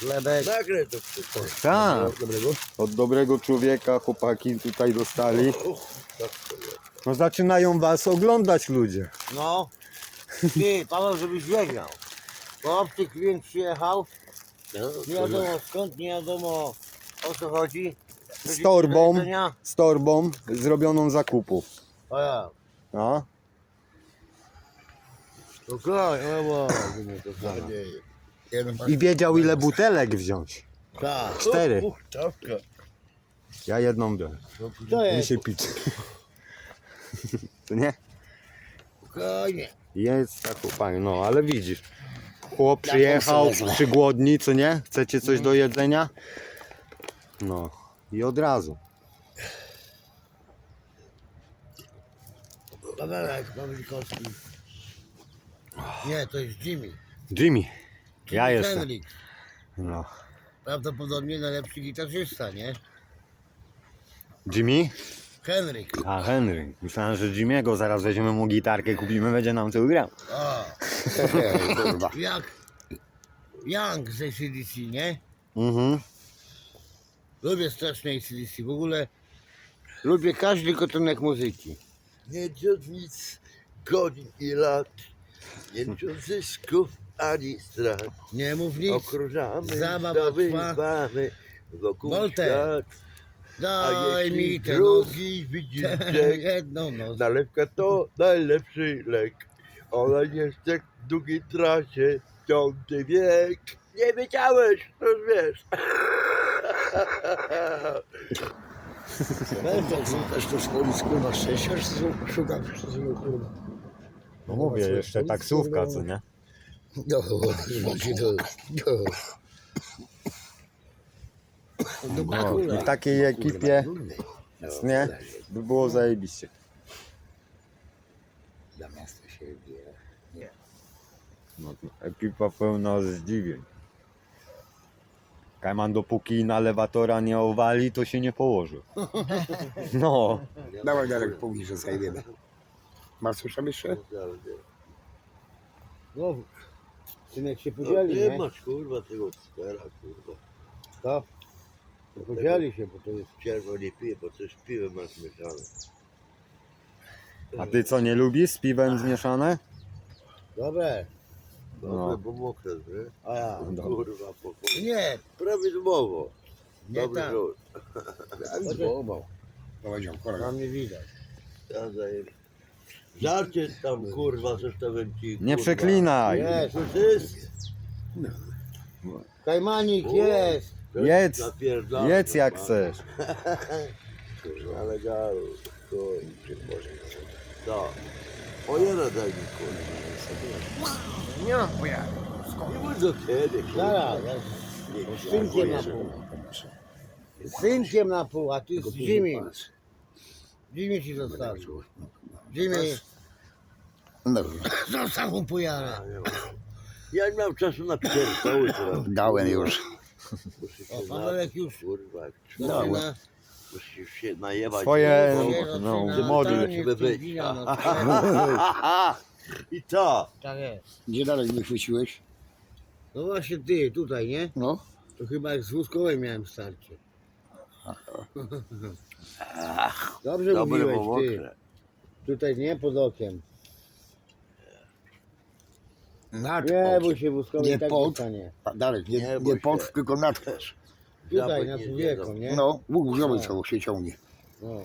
Chlebek. Nagraj to wszystko. Tak, Dobrego? od dobrego człowieka chłopaki tutaj dostali. No zaczynają was oglądać ludzie. No. Ty, Paweł, żebyś wiedział. Bo obcy klient przyjechał, nie wiadomo skąd, nie wiadomo o co chodzi. Z torbą, z torbą zrobioną zakupów. O ja. No. Okej, o bo, to samo. Jeden I wiedział ile butelek wziąć. Tak. Cztery. Huchtawka. Ja jedną biorę. To Mi jest. się pić. To nie? Spokojnie. Jest tak chłopaki, no ale widzisz. Chłop przyjechał, czy głodni, co nie? Chcecie coś do jedzenia? No i od razu. Pawełek, pan Wilikowski. Nie, to jest Jimmy. Jimmy, ja jestem. Henrik. No. Prawdopodobnie najlepszy gitarzysta, nie? Jimmy? Henryk. A Henry. Myślałem, że Jimmy'ego zaraz weźmiemy mu gitarkę, kupimy, będzie nam co grał. O, Kurwa. jak Young z ACDC, nie? Mhm. Lubię strasznie ACDC. W ogóle lubię każdy gatunek muzyki. Nie licząc nic, godzin i lat. Nie licząc zysków ani strat. Nie mów nic. Okrużamy, Zabawa zdobywamy wokół Wolter. świat. A Daj mi te nogi. drugi widzi brzeg, Jedną noc. nalewka to najlepszy lek. Ona jeszcze w długiej trasie, piąty wiek. Nie wiedziałeś, to już wiesz. Też to szkodzić kurwa szczęścia, to szukam kurwa. No mówię, jeszcze taksówka, co nie? No, to. No. No, I w takiej ekipie, nie? By było zajebiście. Dla miasta się wie. No, ekipa pełna zdziwień. Kajman dopóki na lewatora nie owali, to się nie położy. No. Dawaj dalej pół że zajmiemy. Masz coś tam jeszcze? No, synek się No, podzieli, nie nie? masz kurwa tego skera, kurwa. To. Podzieli się, bo to jest... Czerwo nie piję, bo coś z piwem masz mieszane. A ty co, nie lubisz z piwem zmieszane? Dobre. Dobre, No. bo mokre, nie? A ja. Kurwa, po, po. Nie, Prawidłowo. nie Dobry tak. rzut. Powiedział, Na kolega. mnie widać. Ja zajem. Żarcie tam, kurwa, wiem ci, Nie kurwa. przeklinaj. Jest. Wszystko. Kajmanik O. jest. Jedz. Jedz jak kurwa. chcesz. Ale garu, kurwa. To. O jeden daj mi, kurwa. Nie mam pojazdu. Nie bądź do kiedy, kurwa. Zaraz, ja z synkiem na pół. Z synkiem na pół, a ty z Jimmy. Jimmy ci zostawił. Jimmy, No, zostaw pojarę. Ja nie mam. Ja nie mam czasu na pierdoły teraz. dałem już. Się O, na- Pawełek już Kurwa, zaczyna. muszę się najebać. Swoje, kurwa. no, zaczyna modl. taniec żeby być. na tyle. I to. Tak jest. Gdzie dalej nie chwyciłeś? No właśnie ty, tutaj, nie? No. To chyba jak z wózkowej miałem starcie. Dobrze Dobre, bo mówiłeś ty. mokre. Tutaj nie pod okiem. Nad Nie bój się wózkowej Nie tak pod. dostanie. Dalej, nie, Nie nie, bój pod, się. tylko nad. Tutaj Zapach na nie człowieku, nie? No, Bóg wziął cało się ciągnie. No.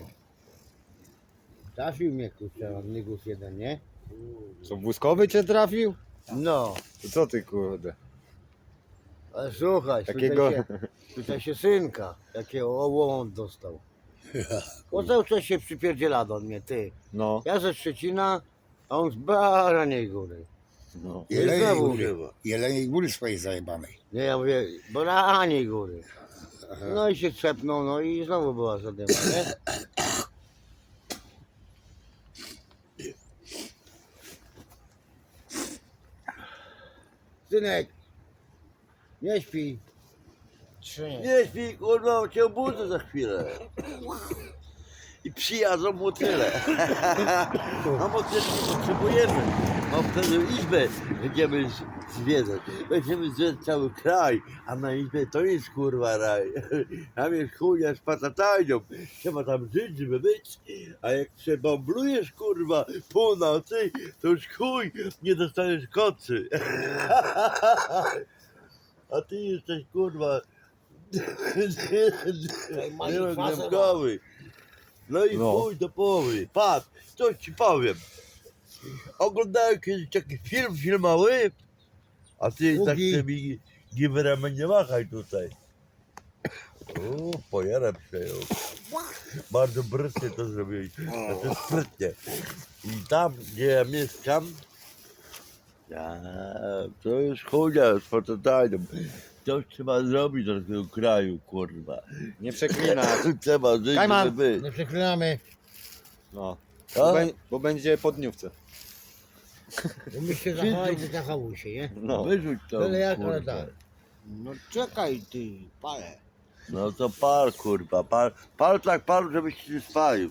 Trafił mnie kurczę, Nygus jeden, nie? Co, wózkowy cię trafił? No. To co ty kurde? Ale słuchaj, Takiego... tutaj, się, tutaj się synka, jakiego ołomot dostał. Bo cały czas się przypierdziela do mnie, ty. No, Ja ze Szczecina, a on z Baraniej Góry. no. Jeleniej znowu góry. używa. Jeleniej góry swojej zajebanej. Nie, ja mówię, Baraniej Góry. No i się trzepnął, no i znowu była zadyma, nie? Synek, nie śpi. Nie śpi, kurwa, cię obudzę za chwilę. I przyjadą motyle. A motyle nie potrzebujemy. Mam wtedy izbę, będziemy zwiedzać. Będziemy zwiedzać cały kraj, a na izbie to jest kurwa raj. Tam jest chuja z patatajnią. Trzeba tam żyć, żeby być. A jak przebomblujesz kurwa północy, to już chuj, nie dostaniesz kocy. A ty jesteś kurwa wielogrzebkowy. No i No. chuj do połowy. Patrz, coś ci powiem. Oglądałem kiedyś taki film filmowy, a ty tak Długi. tymi giwerami nie machaj tutaj. O, pojarem przejął. Bardzo brysnie to zrobiłeś. To jest sprytnie. I tam, gdzie ja mieszkam, a, to jest chuja z pototajną. Coś trzeba zrobić do tego kraju, kurwa. Nie przeklinać. Trzeba żyć, Kajman. żeby być. Nie przeklinamy. No. Bo, bę- bo będzie po dniówce. Umiesz się zachować, to zachowuj się, nie? No. Wyrzuć to, Byle jak, ale kurwa. tak. No czekaj ty, pale. No to pal, kurwa, pal, pal tak pal, żebyś się nie spalił.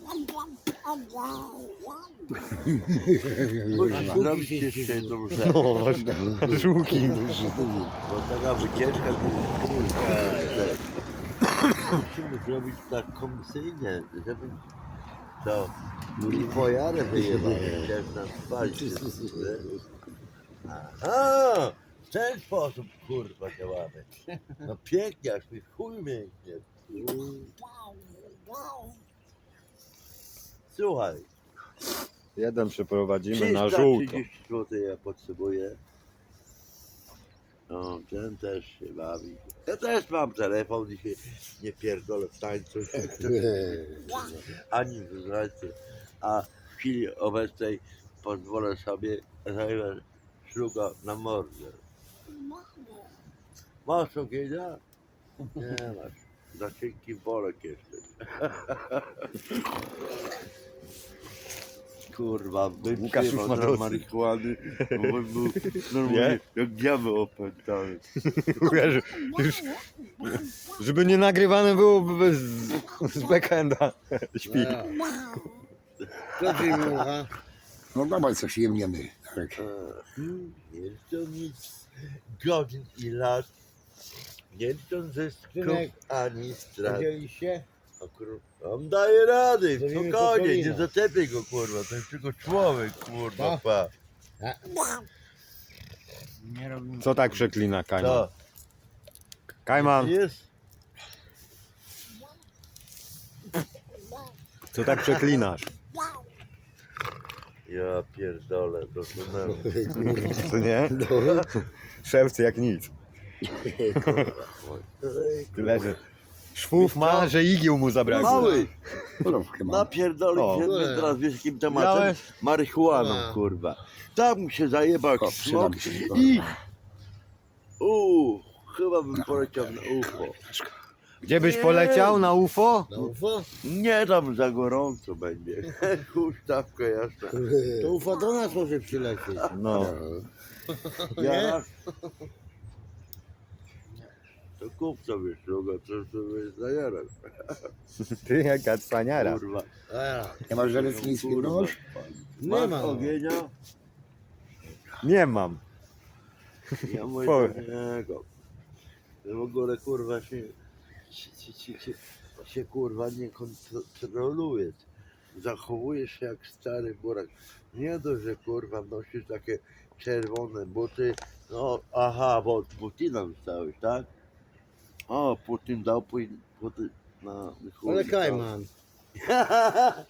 Musisz zrobić jeszcze jedną rzecz, No właśnie. Żółki. bo taka wycieczka że- Musimy zrobić tak komisyjnie, żeby to i pojarę wyjebali, jak nas spalić. Aha, w ten sposób kurwa działamy. No pięknie, aż mi chuj mięknie. Słuchaj, Jeden przeprowadzimy na 330 żółto. zł ja potrzebuję. No, ten też się bawi. Ja też mam telefon się nie pierdolę w tańcu. Ani w zdrajcy. A w chwili obecnej pozwolę sobie zajrzeć szluga na mordę. Masz ogienia? Nie masz. Za cienki worek jeszcze. Kurwa, bym Łukasz już ma dosyć. marihuany, bo bym był normalnie jak diabeł opętany. Wiesz, już, żeby nie nagrywane było bez, z backenda. Śpi. Co ty mucha? No dawaj coś jemniemy. Tak. Nie liczą nic godzin i lat. Nie liczą zysków Synek, ani strat. Widzieliście? O kur- On daje rady, Zrobimy spokojnie, nie kokolina. zaczepię go kurwa, to jest tylko człowiek kurwa, pa. Nie robimy. Co tak przeklina Kajman? Co? Kajman, Jest? co tak przeklinasz? Ja pierdolę, dosunęłem. Co nie? Szewcy jak nic. Tyle, że szwów ma, że igieł mu zabrakło. Mały, Polówkę mam. napierdolę O. się Nie. teraz wiesz jakim tematem? Miałeś? Marihuaną A. kurwa. Tam mu się zajebał O, jak smok przydam się. i... Uuu, chyba bym poleciał na UFO. Gdzie byś poleciał na UFO? Na UFO? Nie tam za gorąco będzie. Huśtawka jasna. To UFO do nas może przylecieć. No. Ja... Kup sobie szluga, co sobie zajarać. Ty jaka cwaniara. Kurwa. A, Nie masz żeleckińskiego Kurwa. nóż? nie Masz ma. ogienia? Nie mam. Ja mówię do niego. Że w ogóle kurwa się, się, się, się, się, się kurwa nie kontroluje. Zachowujesz się jak stary burak. Nie dość, że kurwa nosisz takie czerwone buty. No aha, bo od Putina dostałeś, tak? O, Putin dał Putin, Putin na chuj Ale. Kajman,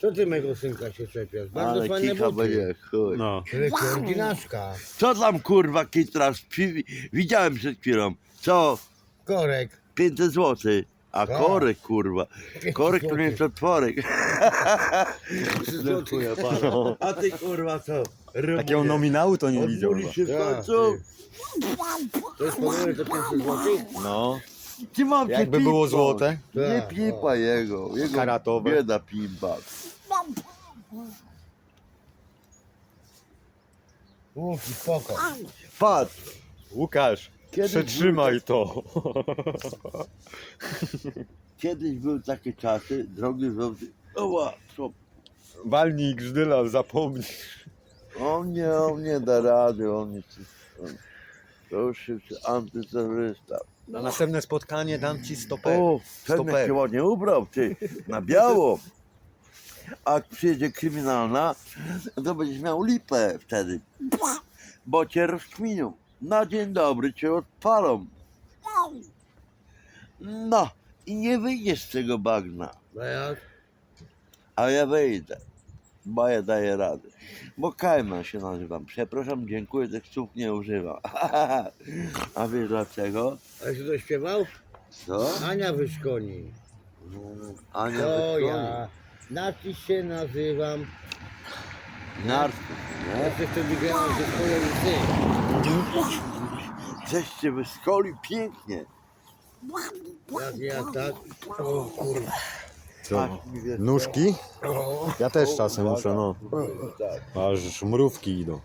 co ty mego synka się czepiasz? Bardzo Ale fajne kicha buty. będzie, chuj. No. Człowieku, oryginaszka. Co tam kurwa kitrasz? Pi- Widziałem przed chwilą. Co? Korek. 500 zł. A Tak. korek kurwa. Korek to nie jest otworek. Złotych. A ty kurwa co? Takiego nominału to nie widział. Odmówi się w Ja, końcu. To jest podobne do 500 złotych? No. Ty mam Jakby było złote. Nie Tak, pipa jego. Jego Karatowe. bieda pimpa. Mów i spoko. Patrz. Łukasz, Kiedyś przetrzymaj to. Kiedyś były takie czasy, drogi żołdy. Oła, co? Walnij grzyla, zapomnij. On nie, on nie da rady, on. On... To już się antyterrorysta. Na następne spotkanie dam ci stopę. O, Stoper. się ładnie ubrał, ty, na biało. A jak przyjedzie kryminalna, to będziesz miał lipę wtedy. Bo cię rozkminią. Na dzień dobry cię odpalą. No, i nie wyjdziesz z tego bagna. No jak? A ja wyjdę, bo ja daję radę. Bo Kajman się nazywam. Przepraszam, dziękuję, tych słów nie używam. A wiesz dlaczego? A się to śpiewał? Co? Ania Wyszkoni. Ania To ja. Nati się nazywam. Narcy, Ja nie? się wtedy grałem ze swoją łzy. Żeście wyskoli pięknie. Jak ja tak. O kurwa. Co? Nóżki? Ja też czasem muszę, no. Aż mrówki idą.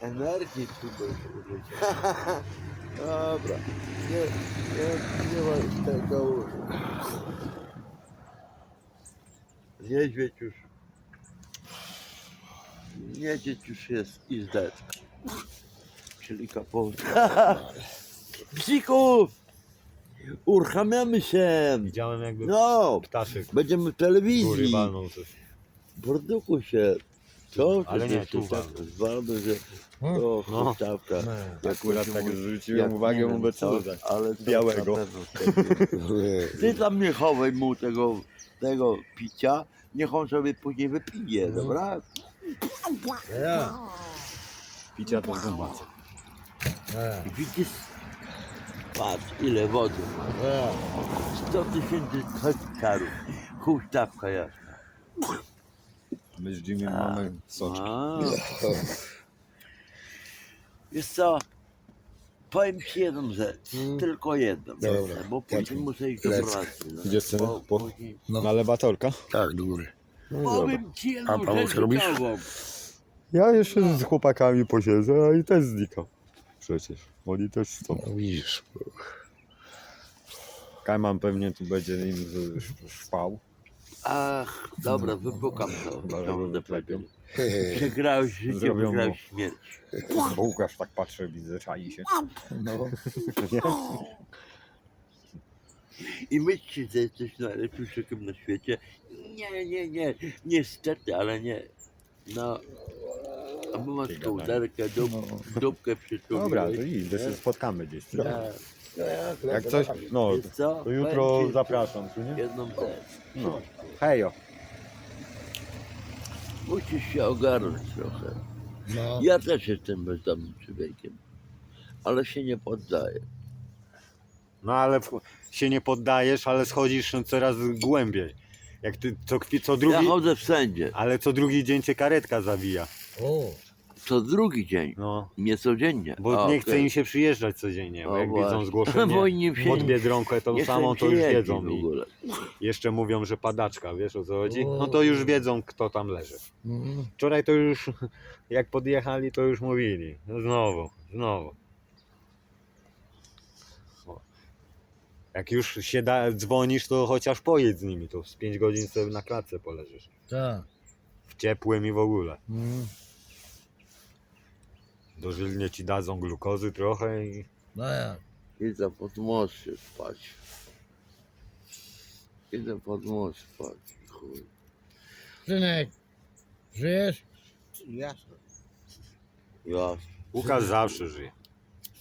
Energii tutaj użyć. Dobra. Nie, nie, nie ma tego. Niedźwiedź już. Niedźwiedź już jest i zdech. Czyli kapolska. Psików! Uruchamiamy się! Widziałem jakby No! ptaszek Będziemy w góry telewizji. walnął coś. Produkuj się. Co? Ale nie, tu tak walnął. zwalny, że... O, No. huśtawka. Jak Akurat się tak mówi- zwróciłem uwagę, nie mówię, wiem co co, za ale to białego. na pewno wtedy. Ty tam nie chowaj mu tego, tego picia, niech on sobie później wypije, dobra? Ja. Picia to. I widzisz, patrz ile wody ma. Ja. 100 tysięcy hektarów. Huśtawka jasna. My z Jimmy mamy soczki. A. Wiesz co? Powiem ci jedną rzecz, tylko jedną. Dobra. Bo później muszę iść do Lecę. pracy. no. Gdzie chcemy? Bo Po- później- lewatorka? tak, do góry. Powiem ci A jedną Paweł, rzecz co robisz? Ja jeszcze z chłopakami posiedzę, a i też znikam. Przecież. Oni też chcą. No, widzisz. Kajman pewnie tu będzie im z- sz- szpał. Ach, dobra, wypukam to. Dobra, wyplepią. Przegrałeś życie, Zrobią wygrałeś śmierć. Bo Łukasz tak patrzy, widzę, czai się. No, I myślisz, że jesteś najlepszym szykiem na świecie? Nie, nie, nie. Niestety, ale nie. No. A my masz Ty kołderkę, dup, dupkę przytuliłeś. Dobra, to idź, to się spotkamy gdzieś. co? Tak. Jak coś, no, Wiesz co? to jutro ci zapraszam, tu nie? Jedną rzecz. No. Hejo. Musisz się ogarnąć trochę. No. Ja też jestem bezdomnym człowiekiem. Ale się nie poddaję. No ale w- się nie poddajesz, ale schodzisz coraz głębiej. Jak ty co, kwi- co Ja drugi, chodzę wszędzie. ale co drugi dzień cię karetka zawija. O. Co drugi dzień. No. Nie codziennie. Bo A, nie chce okej. im się przyjeżdżać codziennie, bo O, jak właśnie. widzą Bo zgłoszenie się pod nie- Biedronkę tą nie chcą samą, im to już wiedzą w i ogóle. jeszcze mówią, że padaczka, wiesz o co chodzi? No to już wiedzą kto tam leży. Mm. Wczoraj to już, jak podjechali, to już mówili. No Znowu, znowu. O. Jak już się da, dzwonisz, to chociaż pojedź z nimi, to z 5 godzin sobie na klatce poleżysz. Tak. W ciepłym i w ogóle. Mm. Dożylnie ci dadzą glukozy trochę i No jak? Idę pod most się spać. Idę pod most spać. Chuj. Synek. Żyjesz? jasne. Ja. Łukasz zawsze żyje.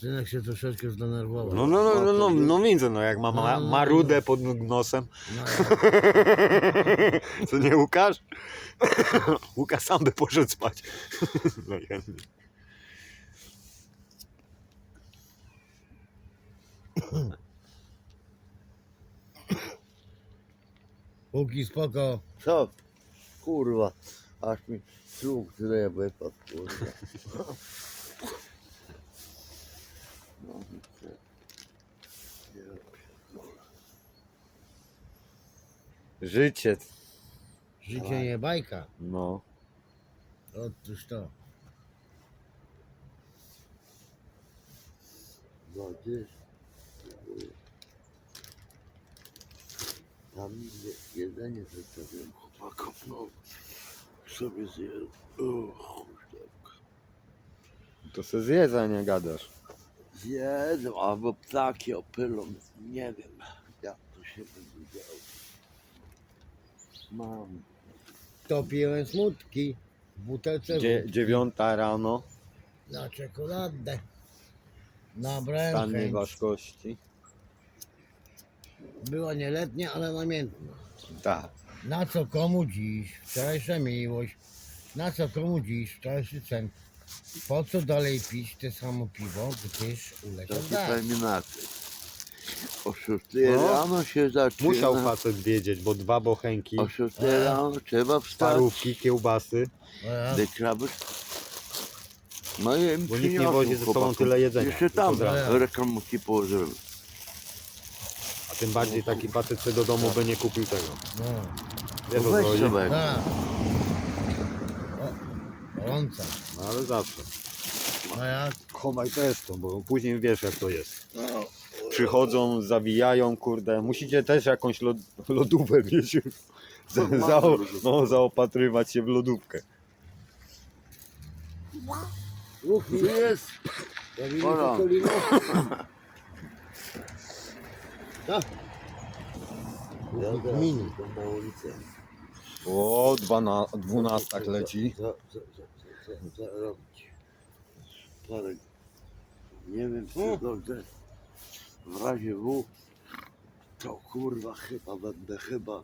Synek się troszeczkę zdenerwował. No, no, no, no, no, no widzę, no jak ma, ma marudę pod nosem, No. co nie Łukasz? Łukasz sam by poszedł spać. No chętnie. Póki spoko. Co? Kurwa. Aż mi słuch źle wypadł, kurwa. Co? Ja pierdolę. Życie, Życie nie bajka. no. Otóż to. No, gdzieś. Tam je- jedzenie zostawiłem chłopakom, no. Sobie zjem. O, chuj, tak. To se zjedza, nie gadasz. Zjedzą, albo ptaki opylą. Nie wiem, jak to się będzie działo. Mam. To piłem smutki w butelce Dzie, dziewiąta rano, na czekoladę. Nabrałem stan chęć. ważkości. Była nieletnia, ale namiętna. Tak. Na co komu dziś wczorajsza miłość? Na co komu dziś wczorajszy sen? Po co dalej pić te samo piwo, gdyż To uleciał się dach? powiem inaczej. O 6 No. rano się zaczyna. Musiał facet wiedzieć, bo dwa bochenki, O 6 rano trzeba wstać. parówki, kiełbasy. A, Dekraby. No i Bo nikt nie wozi ze sobą tyle jedzenia. Jeszcze tam Pozdrawiam. reklamówki położyłem. A tym bardziej taki facet sobie do domu by nie kupił tego. No, Wiesz o co Weź chodzi? sobie. tak. O, gorąca. No ale zawsze. A jak? Chowaj też to, bo później wiesz jak to jest. No, Przychodzą, zawijają, kurde. Musicie też jakąś lod, lodówkę mieć. Za, za, no, zaopatrywać się w lodówkę. Uch, jest. robimy Ola. kokolino. Tak. Mini. O, dwa na, dwunastak leci. Co, co robić? Parę. Nie wiem co dobrze. W razie W to kurwa chyba będę chyba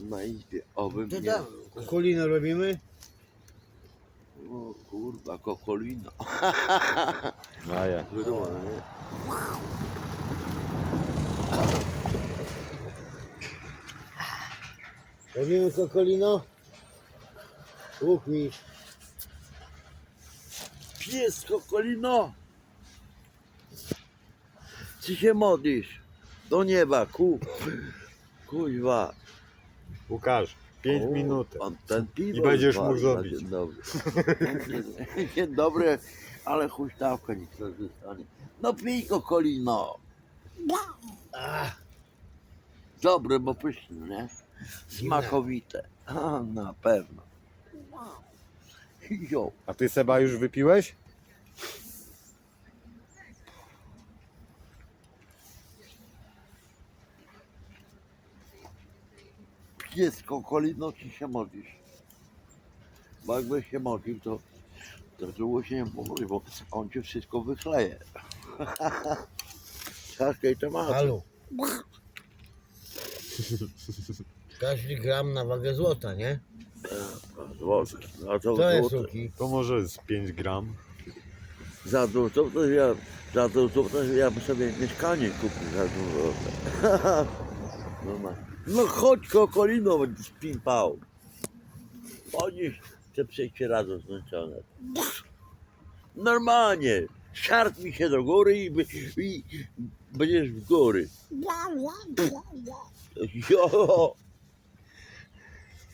na izbie. Obym To nie. kokolino robimy. O kurwa kokolina. A ja. Wyrła, nie? Robimy kokolino. Uch mi. Pies kokolino! Ty się modlisz do nieba, ku, kuźwa. Łukasz, 5 O, minut. Pan ten piwo I będziesz mógł zrobić. Dzień dobry. Dzień dobry, ale huśtawka to zostanie. No pij kokolino. A, Dobre, bo pyszne, nie? Smakowite. A, na pewno. Jo, A ty Seba już wypiłeś? Pies kokolino ci się modlisz. Bo jakbyś się modlił, to, to długo się nie pomodli, bo on ci wszystko wychleje. Ciężkiej tematy. Halo. Każdy gram na wagę złota, nie? Złoty. A to To jest suki. To może z 5 gram. Za złoto to ja, za złoto to ja bym sobie mieszkanie kupił za złoto. No, ma. No chodź kokolino, będziesz pimpał. Chodzisz, te przejście rado zmęczone. Normalnie. Szarp mi się do góry i, i będziesz w góry. Jo!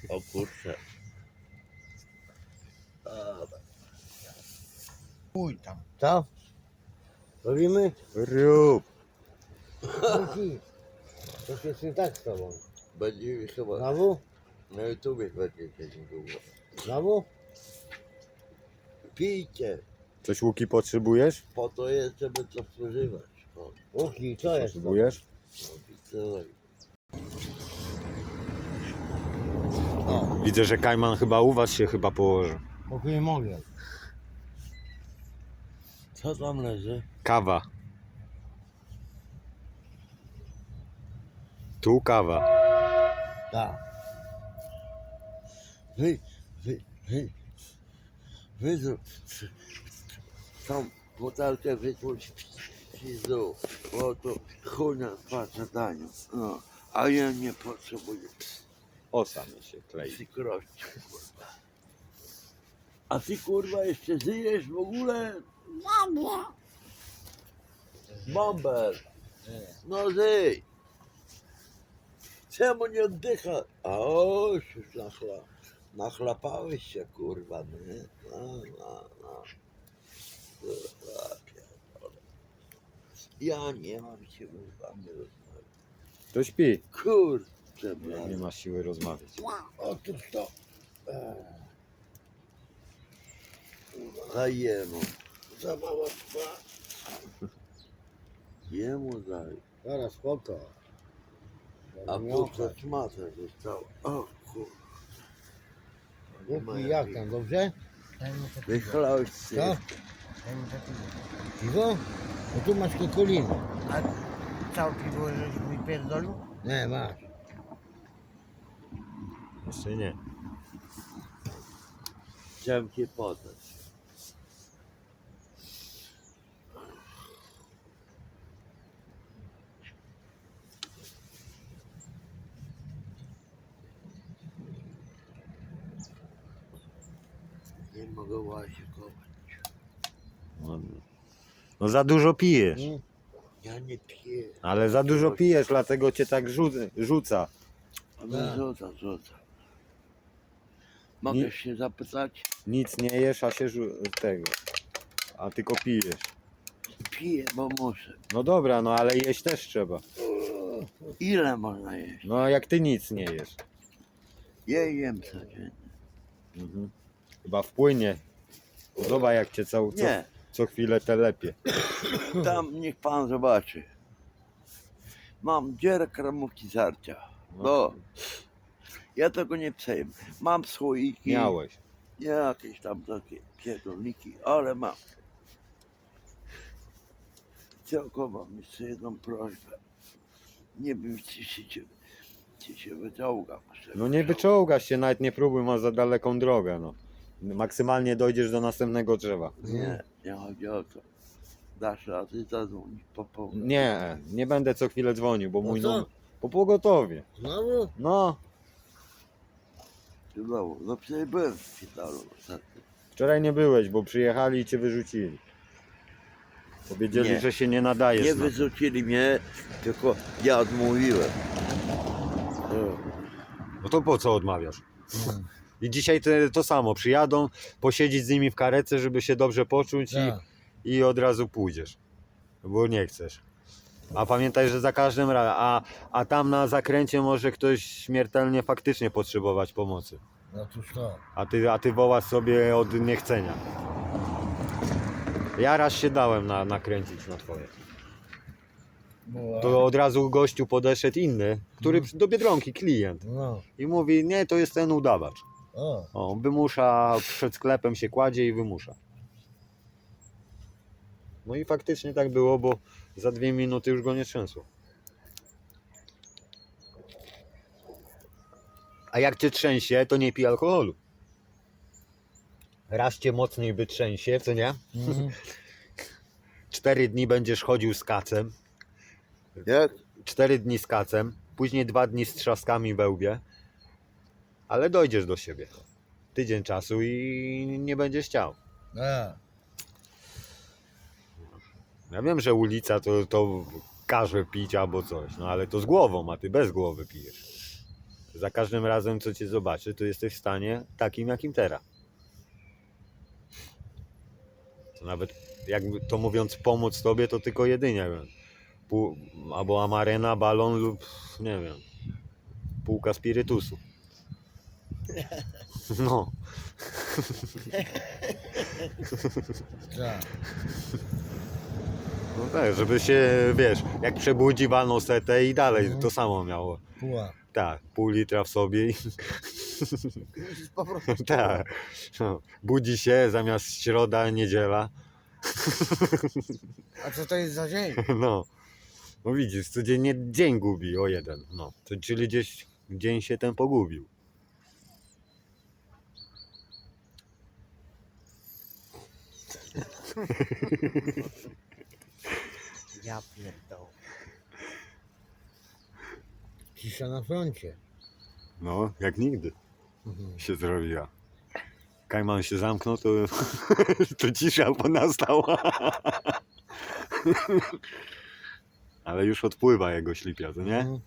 O kurczę. Pój tam. Co? Robimy? Rób. To się nie tak z tobą. Będzie chyba Znowu? na YouTubie będzie kiedyś długo. Znowu? Pijcie, Coś Łuki potrzebujesz? po to jest, żeby to spożywać. O, Uki, co jest? Potrzebujesz? o, pizzeraj. O, Widzę, że Kajman chyba u was się chyba położy. Nie mogę. Co tam leży? Kawa. Tu kawa. Tak. Wy, wy, wy, wy, tą butelkę wytłuć w pizdu, bo to chuj na. No, a ja nie potrzebuję Osamy się klei. przykrości, kurwa. A ty kurwa jeszcze żyjesz w ogóle? Bomber! No żyj! Czemu nie oddycha? A o, już nachla, nachlapałeś się kurwa, nie? No, no, no. Kurwa, pierdolę. Ja nie mam siły z wami rozmawiać. To śpi. Kurczę, Nie blady. ma siły rozmawiać. Otóż to. Zajemu. Za mała trwa. Jemu daj. Zaraz, spoko. A ta szmata została. O kurwa. Nie ma jak tam, dobrze? Wychlałeś Co? się. Piwo? No tu masz kiekoliny. A całe piwo żeś mi pierdolił? Nie, masz. Jeszcze nie. Chciałem cię podać. Mogę łazikować. No, no za dużo pijesz. Mm. Ja nie piję. Ale za dużo pijesz, dlatego cię tak rzu- rzuca. Ale rzuca, rzuca. Mogę Nie- się zapytać? Nic nie jesz, a się rzu- tego. A tylko pijesz. Piję, bo muszę. No dobra, no ale jeść też trzeba. Ile można jeść? No jak ty nic nie jesz. Ja jem codziennie. Mhm. Chyba wpłynie. Zobacz jak cię co, co, Nie, co chwilę telepie. tam niech pan zobaczy. Mam dzierę kremówki zarcia. No. Ja tego nie przejmę. Mam słoiki. Miałeś. Jakieś tam takie pierdolniki, ale mam. Tylko mam jeszcze jedną prośbę. Nie wiem, czy się, czy, czy się wyciągam. No nie wyczołgasz się, nawet nie próbuj, masz za daleką drogę. No. Maksymalnie dojdziesz do następnego drzewa. Nie, nie chodzi o to. Dasz radę zadzwonić po południu. Nie, nie będę co chwilę dzwonił, bo No mój co? numer... Po pogotowie. Znowu? No, Znowu, no przecież byłem w szpitalu ostatnio. wczoraj nie byłeś, bo przyjechali i cię wyrzucili. Powiedzieli, Nie. że się nie nadajesz. Nie na wyrzucili mnie, tylko ja odmówiłem. No. No to po co odmawiasz? I dzisiaj te, to samo, przyjadą, posiedzieć z nimi w karece, żeby się dobrze poczuć i, Tak. i od razu pójdziesz, bo nie chcesz. A pamiętaj, że za każdym razem, a, a tam na zakręcie może ktoś śmiertelnie faktycznie potrzebować pomocy, No cóż to. a ty, a ty wołasz sobie od niechcenia. Ja raz się dałem na, nakręcić na twoje. Była. To od razu gościu podeszedł inny, który Mhm. do Biedronki, klient. No. I mówi, nie, to jest ten udawacz. O. O, wymusza, przed sklepem się kładzie i wymusza. No i faktycznie tak było, bo za dwie minuty już go nie trzęsło. A jak cię trzęsie, to nie pij alkoholu. Raz cię mocniej by trzęsie, co nie? Mhm. Cztery dni będziesz chodził z kacem, Jak? cztery dni z kacem, później dwa dni z trzaskami we łbie, ale dojdziesz do siebie. Tydzień czasu i nie będziesz chciał. A. Ja wiem, że ulica to, to każe pić albo coś, no ale to z głową, a ty bez głowy pijesz. Za każdym razem, co cię zobaczy, to jesteś w stanie takim, jakim teraz. To nawet, jakby to mówiąc, pomóc tobie, to tylko jedynie wiem. Pół, albo amarena, balon lub, nie wiem, półka spirytusu. No. Tak. No tak, żeby się, wiesz, jak przebudzi, walną setę i dalej to samo miało. Puła. Tak, pół litra w sobie i Po prostu. tak. No, budzi się zamiast środa, niedziela. A co to jest za dzień? No. No widzisz, codziennie dzień gubi o jeden. No. To, czyli gdzieś dzień się ten pogubił. Ja pierdolę. Cisza na froncie. No, jak nigdy Mhm. się zrobiła. Kajman się zamknął, to, to cisza ponastała. Ale już odpływa jego ślipia, to nie? Mhm.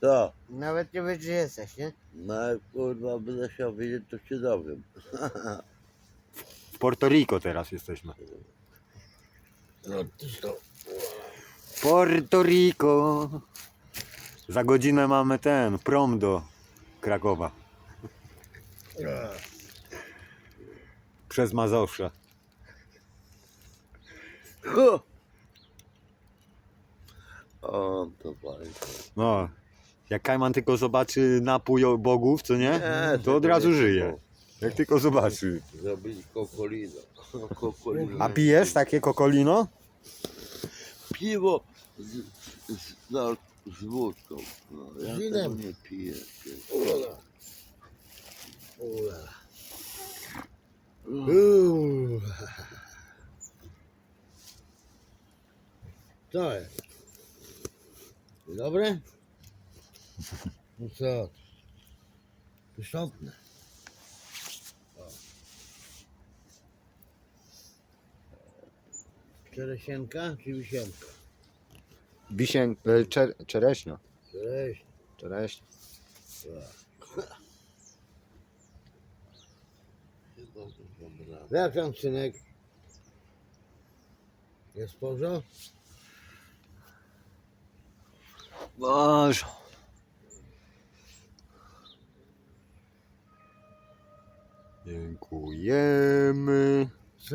Co? Nawet nie wiesz, gdzie jesteś, nie? No jak kurwa będę chciał wiedzieć, to się dowiem. W Porto Rico teraz jesteśmy. No cóż to. Porto Rico. Za godzinę mamy ten prom do Krakowa. Przez Mazowsze. O, to fajnie. No. Jak Kajman tylko zobaczy napój o bogów, co nie? Nie, To od to razu nie żyje. Jak tylko zobaczy. Zrobili kokolino. kokolino. A pijesz takie kokolino? Piwo z, z, z, z wódką. No, ja Z tego nie piję. Ula. Ula. Uuu. Co jest? Dobre? No co? Pyszotne. Czeresienka czy wisienka? Wisień, e, czer, czereśnia. Cześć. Czereśnia. Jak tam synek? Jest porzo? Boże. Dziękujemy.